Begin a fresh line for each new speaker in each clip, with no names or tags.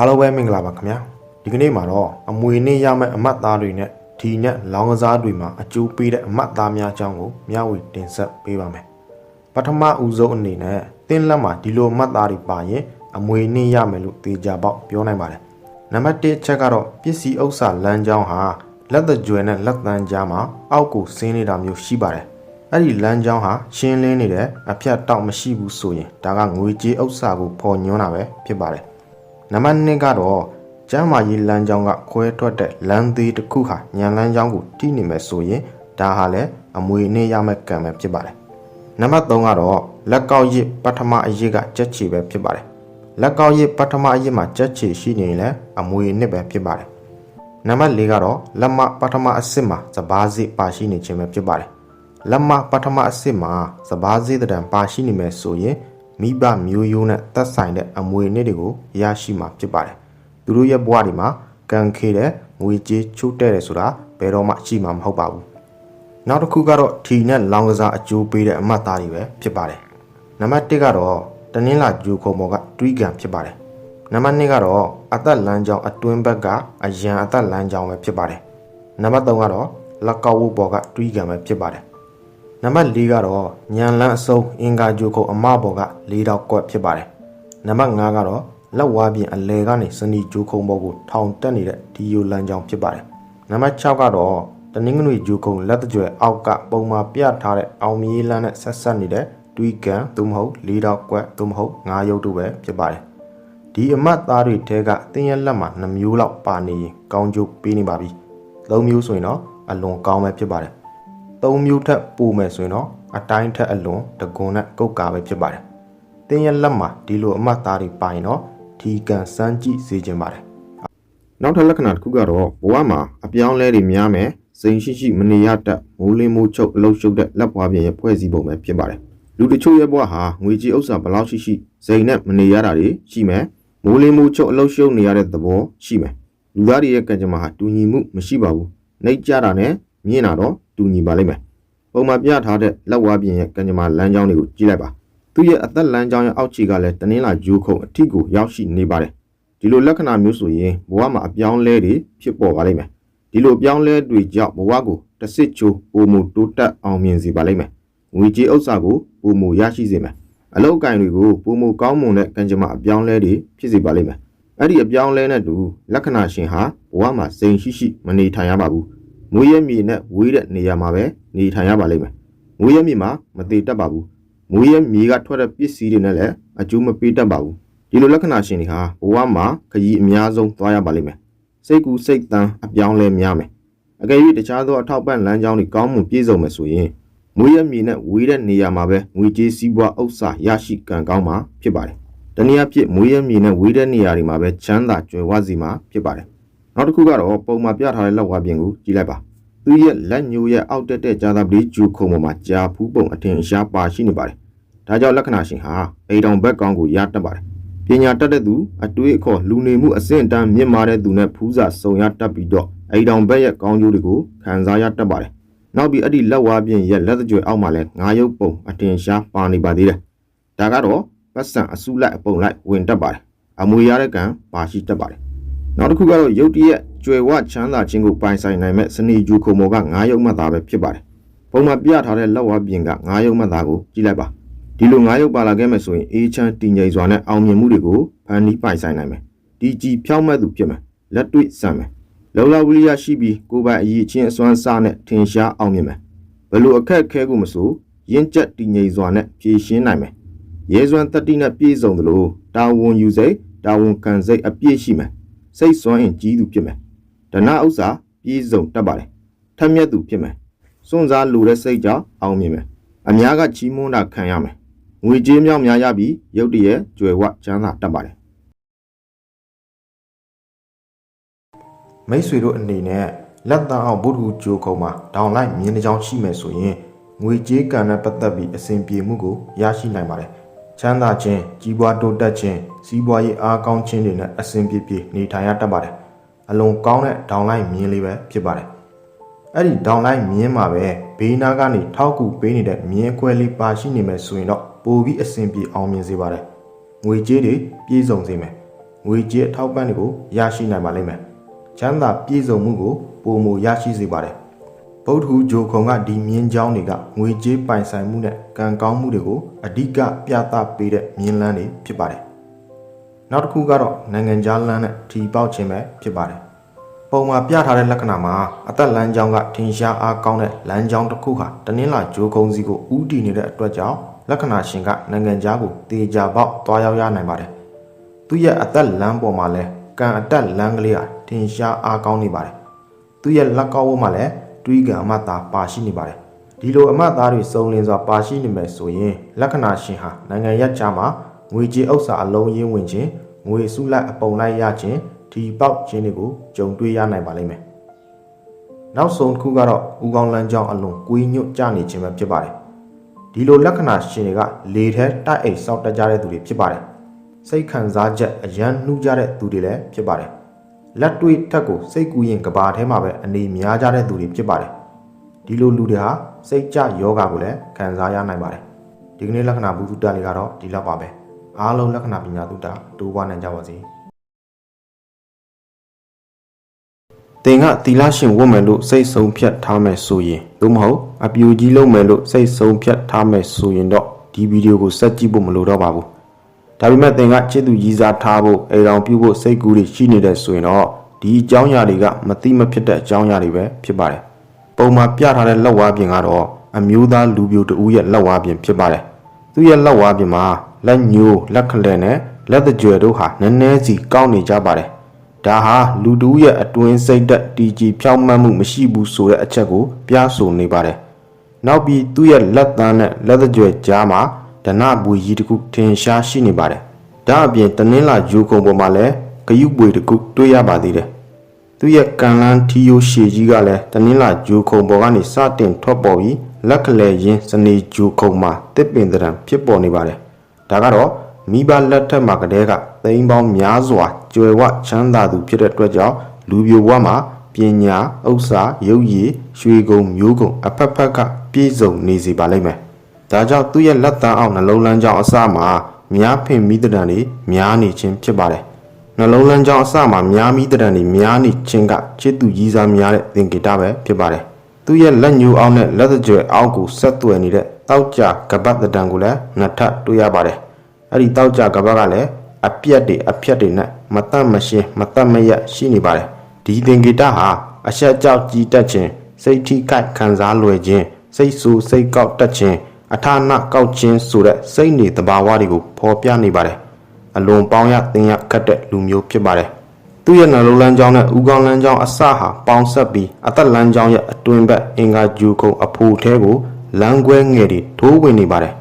အားလုံးပဲမင်္ဂလာပါခင်ဗျာဒီကနေ့မှာတော့အမွေနေ့ရမယ့်အမတ်သားတွေနဲ့ဒီနဲ့လောင်းကစားတွေမှာအကျိုးပေးတဲ့အမတ်သားများအကြောင်းကိုမျှဝေတင်ဆက်ပေးပါမယ်ပထမဦးဆုံးအနေနဲ့တင်းလက်မှာဒီလိုအမတ်သားတွေပါရင်အမွေနေ့ရမယ်လို့သေချာပေါက်ပြောနိုင်ပါတယ်နံပါတ်1ချက်ကတော့ပစ္စည်းဥစ္စာလမ်းကြောင်းဟာလက်တကြွယ်နဲ့လက်တန်းကြားမှာအောက်ကိုဆင်းနေတာမျိုးရှိပါတယ်အဲ့ဒီလမ်းကြောင်းဟာရှင်းလင်းနေတဲ့အဖြတ်တောက်မရှိဘူးဆိုရင်ဒါကငွေကြေးဥစ္စာကိုပေါ်ညွှန်းတာပဲဖြစ်ပါတယ် နံပါတ်2ကတော့ကျမ်းမာရေးလမ်းကြောင်းကခွဲထွက်တဲ့လမ်းသေးတစ်ခုဟာညံလမ်းကြောင်းကိုတိနေမယ်ဆိုရင်ဒါဟာလည်းအမွေနဲ့ရမယ့်ကံပဲဖြစ်ပါတယ်။နံပါတ်3ကတော့လက်ကောက်ရစ်ပထမအရစ်ကကြက်ချီပဲဖြစ်ပါတယ်။လက်ကောက်ရစ်ပထမအရစ်မှာကြက်ချီရှိနေရင်လည်းအမွေနဲ့ပဲဖြစ်ပါတယ်။နံပါတ်4ကတော့လက်မပထမအစစ်မှာစဘာစစ်ပါရှိနေခြင်းပဲဖြစ်ပါတယ်။လက်မပထမအစစ်မှာစဘာစစ်တံပါရှိနေမယ်ဆိုရင် မိဘမျိုးရိုးနဲ့သက်ဆိုင်တဲ့အမွေနှစ်တွေကိုရရှိမှာဖြစ်ပါတယ်။သူတို့ရဲ့ဘဝတွေမှာကံခေတဲ့ငွေကြေးချိုးတဲ့တယ်ဆိုတာဘယ်တော့မှရှိမှာမဟုတ်ပါဘူး။နောက်တစ်ခုကတော့ထီနဲ့လောင်ကစားအကျိုးပေးတဲ့အမတ်သားတွေပဲဖြစ်ပါတယ်။နံပါတ်1ကတော့တနင်္လာဂျူခုံပေါ်ကတွေးကံဖြစ်ပါတယ်။နံပါတ်2ကတော့အသက်လမ်းကြောင်းအတွင်းဘက်ကအရန်အသက်လမ်းကြောင်းပဲဖြစ်ပါတယ်။နံပါတ်3ကတော့လက်ကောက်ဝတ်ပေါ်ကတွေးကံပဲဖြစ်ပါတယ်။ နံပါတ်၄ကတော့ညံလန်းအစုံအင်္ဂါဂျိုခုအမဘော်က၄တောက်ကွက်ဖြစ်ပါတယ်။နံပါတ်5ကတော့လက်ဝါးပြင်အလဲကနေစနီဂျိုခုံဘော်ကိုထောင်တက်နေတဲ့ဒီယိုလန်ကြောင်ဖြစ်ပါတယ်။နံပါတ်6ကတော့တနင်္ဂနွေဂျိုခုံလက်တကြွယ်အောက်ကပုံမှာပြထားတဲ့အောင်မြေးလန်းနဲ့ဆက်ဆက်နေတဲ့တွေးကန်သို့မဟုတ်၄တောက်ကွက်သို့မဟုတ်၅ရုပ်တို့ပဲဖြစ်ပါတယ်။ဒီအမတ်သားတွေထဲကတင်းရက်လက်မှာ2မျိုးလောက်ပါနေရင်ကောင်းကျိုးပေးနေပါပြီ။၃မျိုးဆိုရင်တော့အလွန်ကောင်းပဲဖြစ်ပါတယ်။ သုံးမျိုးထက်ပိုမယ်ဆိုရင်တော့အတိုင်းထက်အလွန်တကွန်နဲ့ကုတ်ကာပဲဖြစ်ပါတယ်။တင်းရဲ့လက်မှာဒီလိုအမှတ်သားတွေပါရင်တော့ဒီကန်စမ်းကြည့်စေခြင်းပါတယ်။နောက်ထပ်လက္ခဏာတစ်ခုကတော့ဘဝမှာအပြောင်းလဲတွေများမယ်စိန်ရှိရှိမနေရတတ်မိုးလင်းမိုးချုပ်အလုရှုပ်တဲ့လက်ပွားပြင်ရဲ့ဖွဲ့စည်းပုံပဲဖြစ်ပါတယ်။လူတချို့ရဲ့ဘဝဟာငွေကြီးဥစ္စာဘယ်လောက်ရှိရှိစိန်နဲ့မနေရတာတွေရှိမယ်။မိုးလင်းမိုးချုပ်အလုရှုပ်နေရတဲ့သဘောရှိမယ်။လူသားတွေရဲ့ကံကြမ္မာဟာတူညီမှုမရှိပါဘူး။နှိပ်ကြတာနဲ့ မြင်တာတော့တူညီပါလိမ့်မယ်။ပုံမှန်ပြထားတဲ့လက်ဝါးပြင်ရဲ့ကံကြမ္မာလမ်းကြောင်းတွေကိုကြည့်လိုက်ပါသူရဲ့အသက်လမ်းကြောင်းရဲ့အောက်ခြေကလည်းတနင်္လာဂျိုးခုံအထိကိုရောက်ရှိနေပါတယ်ဒီလိုလက္ခဏာမျိုးဆိုရင်ဘဝမှာအပြောင်းလဲတွေဖြစ်ပေါ်ပါလိမ့်မယ်ဒီလိုအပြောင်းလဲတွေကြောင့်ဘဝကိုတစ်စစ်ချိုးပုံမူတိုးတက်အောင်မြင်စေပါလိမ့်မယ်ငွေကြေးဥစ္စာကိုပုံမူရရှိစေမယ်အလောက်အကင်တွေကိုပုံမူကောင်းမွန်တဲ့ကံကြမ္မာအပြောင်းလဲတွေဖြစ်စေပါလိမ့်မယ်အဲ့ဒီအပြောင်းလဲနဲ့တူလက္ခဏာရှင်ဟာဘဝမှာစိန်ရှိရှိမနေထိုင်ရပါဘူး မွေးရမြေနဲ့ဝေးတဲ့နေရာမှာပဲနေထိုင်ရပါလိမ့်မယ်။မွေးရမြေမှာမသေးတတ်ပါဘူး။မွေးရမြေကထွက်တဲ့ပစ္စည်းတွေနဲ့လည်းအကျိုးမပေးတတ်ပါဘူး။ဒီလိုလက္ခဏာရှင်တွေဟာဘဝမှာခရီးအများဆုံးသွားရပါလိမ့်မယ်။စိတ်ကူးစိတ်တန်းအပြောင်းလဲများမယ်။အကယ်၍တခြားသောအထောက်ပံ့လမ်းကြောင်းတွေကောင်းမှုပြည့်စုံမယ်ဆိုရင်မွေးရမြေနဲ့ဝေးတဲ့နေရာမှာပဲငွေကြေးစည်းပွားဥစ္စာရရှိကံကောင်းမှာဖြစ်ပါတယ်။တနည်းအားဖြင့်မွေးရမြေနဲ့ဝေးတဲ့နေရာတွေမှာပဲချမ်းသာကြွယ်ဝစီမှာဖြစ်ပါတယ်။ နောက်တစ်ခုကတော့ပုံမှန်ပြထားတဲ့လက်ဝါးပြင်ကိုကြည့်လိုက်ပါ။သူရဲ့လက်ညိုရဲ့အောက်တက်တဲ့ဂျာသာပလီဂျူခုံပေါ်မှာကြာဖူးပုံအထင်အရှားပါရှိနေပါတယ်။ဒါကြောင့်လက္ခဏာရှင်ဟာအိမ်တောင်ဘက်ကောင်းကိုရတတ်ပါတယ်။ပညာတတ်တဲ့သူအတွေးအခေါ်လူနေမှုအဆင့်အတန်းမြင့်မားတဲ့သူနဲ့ဖူးစာစုံရတတ်ပြီးတော့အိမ်တောင်ဘက်ရဲ့ကောင်းကျိုးတွေကိုခံစားရတတ်ပါတယ်။နောက်ပြီးအဲ့ဒီလက်ဝါးပြင်ရဲ့လက်သကြွယ်အောက်မှာလည်းငါးရုပ်ပုံအထင်ရှားပါနေပါသေးတယ်။ဒါကတော့ပတ်စံအစုလိုက်အပုံလိုက်ဝင်တတ်ပါတယ်။အမွေရတဲ့ကံပါရှိတတ်ပါတယ်။ နောက်တစ်ခုကတော့ရုတ်တရက်ကျွယ်ဝချမ်းသာခြင်းကိုပိုင်ဆိုင်နိုင်မဲ့စနေဂျူခုံမော်က9ရုပ်မှတ်သားပဲဖြစ်ပါတယ်။ပုံမှန်ပြထားတဲ့လက်ဝါးပြင်က9ရုပ်မှတ်သားကိုကြည့်လိုက်ပါ။ဒီလို9ရုပ်ပါလာခဲ့မယ်ဆိုရင်အေးချမ်းတည်ငြိမ်စွာနဲ့အောင်မြင်မှုတွေကိုဖန်တီးပိုင်ဆိုင်နိုင်မယ်။ဒီကြည်ဖြောင်းမဲ့သူဖြစ်မယ်။လက်တွေ့ဆန်မယ်။လုံလောက်ဝိရိယရှိပြီးကိုယ်ပိုင်အရေးချင်းအစွမ်းစားနဲ့ထင်ရှားအောင်မြင်မယ်။ဘလို့အခက်အခဲကိုမဆိုရင့်ကျက်တည်ငြိမ်စွာနဲ့ဖြေရှင်းနိုင်မယ်။ရဲစွမ်းတတိနဲ့ပြည့်စုံသလိုတာဝန်ယူစိတ်တာဝန်ခံစိတ်အပြည့်ရှိမယ်။ စိတ်စွမ်းရင်ကြီးသူဖြစ်မယ်။ဒနာဥစ္စာပြည့်စုံတတ်ပါတယ်။ထက်မြက်သူဖြစ်မယ်။စွန့်စားလိုတဲ့စိတ်ကြောင့်အောင်မြင်မယ်။အများကချီးမွမ်းတာခံရမယ်။ငွေကြေးမြောက်များရပြီးရုတ်တရက်ကြွယ်ဝချမ်းသာတတ်ပါတယ်။မိတ်ဆွေတို့အနေနဲ့လက်တန်းအောင်ဘုဒ္ဓဟူကြိုးကုံမှာဒေါင်လိုက်မြင်းတစ်ကြောင်းရှိမယ်ဆိုရင်ငွေကြေးကံနဲ့ပတ်သက်ပြီးအစဉ်ပြေမှုကိုရရှိနိုင်ပါတယ်။ချမ်းသာခြင်းကြီးပွားတိုးတက်ခြင်း စီးပွားရေးအားကောင်းခြင်းတွေနဲ့အစဉ်ပြေပြေနေထိုင်ရတတ်ပါတယ်။အလွန်ကောင်းတဲ့ဒေါင်လိုက်မြင်းလေးပဲဖြစ်ပါတယ်။အဲ့ဒီဒေါင်လိုက်မြင်းမှာပဲဘေးနားကနေထောက်ကူပေးနေတဲ့မြင်းခွဲလေးပါရှိနေမယ်ဆိုရင်တော့ပိုပြီးအစဉ်ပြေအောင်မြင်စေပါတယ်။ငွေကြေးတွေပြည့်စုံစေမယ်။ငွေကြေးအထောက်ပံ့တွေကိုရရှိနိုင်ပါလိမ့်မယ်။ချမ်းသာပြည့်စုံမှုကိုပုံမရရှိစေပါတယ်။ဗုဒ္ဓဟူဂျိုခုံကဒီမြင်းချောင်းတွေကငွေကြေးပိုင်ဆိုင်မှုနဲ့ကံကောင်းမှုတွေကိုအဓိကပြသပေးတဲ့မြင်းလန်းတွေဖြစ်ပါတယ်။ နောက်တစ်ခုကတော့နိုင်ငံခြားလမ်းနဲ့ထီပေါက်ခြင်းပဲဖြစ်ပါတယ်။ပုံမှာပြထားတဲ့လက္ခဏာမှာအသက်လမ်းကြောင်းကထင်ရှားအားကောင်းတဲ့လမ်းကြောင်းတစ်ခုဟာတနင်္လာဂျိုကုန်းစီကိုဥတည်နေတဲ့အတွက်ကြောင့်လက္ခဏာရှင်ကနိုင်ငံခြားကိုတေချာပေါက်သွားရောက်ရနိုင်ပါတယ်။သူ့ရဲ့အသက်လမ်းပေါ်မှာလဲကံအတက်လမ်းကလေးဟာထင်ရှားအားကောင်းနေပါတယ်။သူ့ရဲ့လက်ကောက်ဝတ်မှာလည်းတွေးကံအမတ်သားပါရှိနေပါတယ်။ဒီလိုအမတ်သားတွေစုံလင်စွာပါရှိနေမယ်ဆိုရင်လက္ခဏာရှင်ဟာနိုင်ငံရပ်ခြားမှာ ငွေကြေးဥစ္စာအလုံးရင်းဝင်ခြင်းငွေစုလိုက်အပုံလိုက်ရခြင်းဒီပေါက်ခြင်းတွေကိုကြုံတွေ့ရနိုင်ပါလိမ့်မယ်။နောက်ဆုံးတစ်ခုကတော့ဦးကောင်းလန်းကြောင်းအလွန်ကွေးညွတ်ကြနေခြင်းပဲဖြစ်ပါတယ်။ဒီလိုလက္ခဏာရှင်တွေကလေထဲတိုက်အိတ်စောက်တက်ကြတဲ့သူတွေဖြစ်ပါတယ်။စိတ်ခံစားချက်အယမ်းနှူးကြတဲ့သူတွေလည်းဖြစ်ပါတယ်။လက်တွေ့ထက်ကိုစိတ်ကူးရင်ကဘာထဲမှာပဲအနေများကြတဲ့သူတွေဖြစ်ပါတယ်။ဒီလိုလူတွေဟာစိတ်ကြယောဂကိုလည်းခံစားရနိုင်ပါတယ်။ဒီကနေ့လက္ခဏာဘုဒ္ဓတလေးကတော့ဒီလောက်ပါပဲ။ အားလုံးလက္ခဏာပညာသုတ္တတိုးပွားနိုင်ကြပါစေ။သင်ကသီလရှင်ဝတ်မယ်လို့စိတ်ဆုံးဖြတ်ထားမယ်ဆိုရင်သို့မဟုတ်အပြူကြီးလုံးမယ်လို့စိတ်ဆုံးဖြတ်ထားမယ်ဆိုရင်တော့ဒီဗီဒီယိုကိုဆက်ကြည့်ဖို့မလိုတော့ပါဘူးဒါပေမဲ့သင်ကချစ်သူကြီးစားထားဖို့အိမ်တော်ပြုဖို့စိတ်ကူးတွေရှိနေတဲ့ဆိုရင်တော့ဒီအကြောင်းအရာတွေကမတိမဖြစ်တဲ့အကြောင်းအရာတွေပဲဖြစ်ပါတယ်ပုံမှာပြထားတဲ့လက်ဝါးပြင်ကတော့အမျိုးသားလူပြိုတဦးရဲ့လက်ဝါးပြင်ဖြစ်ပါတယ်သူ့ရဲ့လက်ဝါးပြင်မှာ လက်ညိုးလက်ခလဲနဲ့လက်တကြွယ်တို့ဟာနည်းနည်းစီကောင်းနေကြပါတယ်ဒါဟာလူတူရဲ့အတွင်းစိတ်သက်တီကြီးဖြောင်းမှတ်မှုမရှိဘူးဆိုတဲ့အချက်ကိုပြဆိုနေပါတယ်။နောက်ပြီးသူ့ရဲ့လက်သန်းနဲ့လက်သကြွယ်ကြားမှာဒနပွေကြီးတစ်ခုထင်ရှားရှိနေပါတယ်။ဒါအပြင်တနင်္လာဂျိုကုံပေါ်မှာလည်းဂယုပွေတစ်ခုတွေ့ရပါသေးတယ်။သူ့ရဲ့ကန်လန်းထီယိုရှည်ကြီးကလည်းတနင်္လာဂျိုကုံပေါ်ကနေစတင်ထွက်ပေါ်ပြီးလက်ကလေးရင်းစနေဂျိုကုံမှာတစ်ပင်တရံဖြစ်ပေါ်နေပါတယ်။ ဒါကတော့မိဘလက်ထက်မှာကတည်းကသိန်းပေါင်းများစွာကျွယ်ဝချမ်းသာသူဖြစ်တဲ့အတွက်ကြောင့်လူပြိုဘဝမှာပညာဥစ္စာရုပ်ရည်ရွှေကုံမျိုးကုံအဖက်ဖက်ကပြည့်စုံနေစေပါလိမ့်မယ်။ဒါကြောင့်သူ့ရဲ့လက်တန်းအောင်နှလုံးလန်းကြောင်းအစမှာများဖင်မိတံတွေများနေခြင်းဖြစ်ပါတယ်။နှလုံးလန်းကြောင်းအစမှာများမိတံတွေများနေခြင်းကချစ်သူကြီးစားများတဲ့သင်္ကေတပဲဖြစ်ပါတယ်။သူ့ရဲ့လက်ညှိုးအောင်နဲ့လက်သကြွယ်အောက်ကိုဆက်သွယ်နေတဲ့ တောက်ကြကပတ်တံကိုလည်းနှစ်ထပ်တွေ့ရပါတယ်။အဲ့ဒီတောက်ကြကပတ်ကလည်းအပြက်တွေအဖြက်တွေနဲ့မတတ်မရှင်းမတတ်မရက်ရှိနေပါတယ်ဒီသင်္ကေတဟာအဆက်ကြောက်ကြီးတက်ခြင်းစိတ်ထိခိုက်ခံစားလွယ်ခြင်းစိတ်ဆူစိတ်ကောက်တက်ခြင်းအထာဏကောက်ခြင်းဆိုတဲ့စိတ်နေတဘာဝတွေကိုဖော်ပြနေပါတယ်အလွန်ပေါင်းရသင်ရခတ်တဲ့လူမျိုးဖြစ်ပါတယ်သူ့ရဲ့နှလုံးလန်းကြောင်းနဲ့ဥကောင်းလန်းကြောင်းအစဟာပေါင်းဆက်ပြီးအသက်လန်းကြောင်းရဲ့အတွင်ဘက်အင်္ဂါဂျူကုံအဖိုထဲကို လမ်းခွဲငယ်တွေထိုးဝင်နေပါတယ်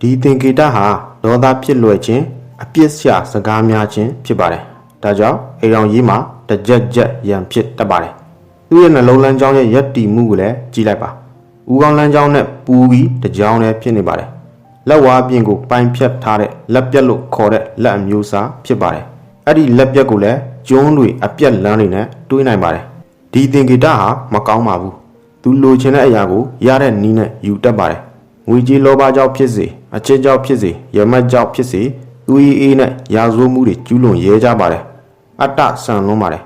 ဒီသင်္ကေတဟာဒေါသဖြစ်လွယ်ခြင်းအပြစ်ရှာစကားများခြင်းဖြစ်ပါတယ်။ဒါကြောင့်အိမ်တော်ကြီးမှာတကြက်ကြက်ရံဖြစ်တတ်ပါတယ်။သူ့ရဲ့နှလုံးလန်းကြောင်းရဲ့ရက်တီမှုကိုလည်းကြည့်လိုက်ပါ။ဦးကောင်းလန်းကြောင်းနဲ့ပူပြီးတကြောင်လည်းဖြစ်နေပါတယ်။လက်ဝါးပြင်ကိုပိုင်းဖြတ်ထားတဲ့လက်ပြက်လို့ခေါ်တဲ့လက်အမျိုးအစားဖြစ်ပါတယ်။အဲ့ဒီလက်ပြက်ကိုလည်းကျွန်းတွေအပြက်လန်းတွေနဲ့တွေးနိုင်ပါတယ်။ဒီသင်္ကေတဟာမကောင်းပါဘူး။ သူလိုချင်တဲ့အရာကိုရတဲ့နည်းနဲ့ယူတတ်ပါတယ်။ငွေကြီးလောဘကြောင့်ဖြစ်စေအချစ်ကြောင့်ဖြစ်စေရမတ်ကြောင့်ဖြစ်စေသူဤအေးနဲ့ရာဇဝမှုတွေကျူးလွန်ရဲကြပါတယ်အတ္တဆန်လွန်းပါတယ်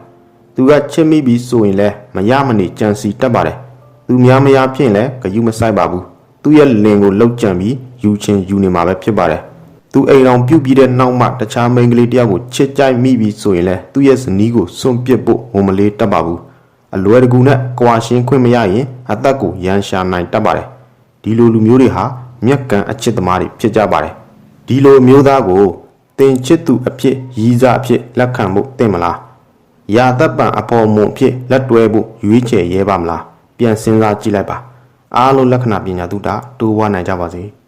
သူကချစ်မိပြီးဆိုရင်လည်းမရမနေကြံစီတတ်ပါတယ်သူများမရဖြစ်ရင်လည်းဂယုမဆိုင်ပါဘူးသူ့ရဲ့လင်ကိုလှုပ်ကြံပြီးယူချင်းယူနေမှာပဲဖြစ်ပါတယ်သူအိမ်အောင်ပြုတ်ပြီးတဲ့နောက်မှတခြားမိန်းကလေးတယောက်ကိုချစ်ကြိုက်မိပြီးဆိုရင်လည်းသူ့ရဲ့ဇနီးကိုစွန့်ပစ်ဖို့ဝန်မလေးတတ်ပါဘူး အလွယ်တကူနဲ့ကွာရှင်းခွင့်မရရင်အသက်ကိုရန်ရှာနိုင်တတ်ပါတယ်ဒီလိုလူမျိုးတွေဟာမျက်ကံအချစ်သမားတွေဖြစ်ကြပါတယ်ဒီလိုမျိုးသားကိုတင်ချစ်သူအဖြစ်ရည်စားအဖြစ်လက်ခံဖို့တင့်မလားရာသက်ပံအဖော်မွန်အဖြစ်လက်တွဲဖို့ရွေးချယ်ရဲပါမလားပြန်စဉ်းစားကြည့်လိုက်ပါအားလုံးလက္ခဏာပညာတုတာတိုးဝါနိုင်ကြပါစေ။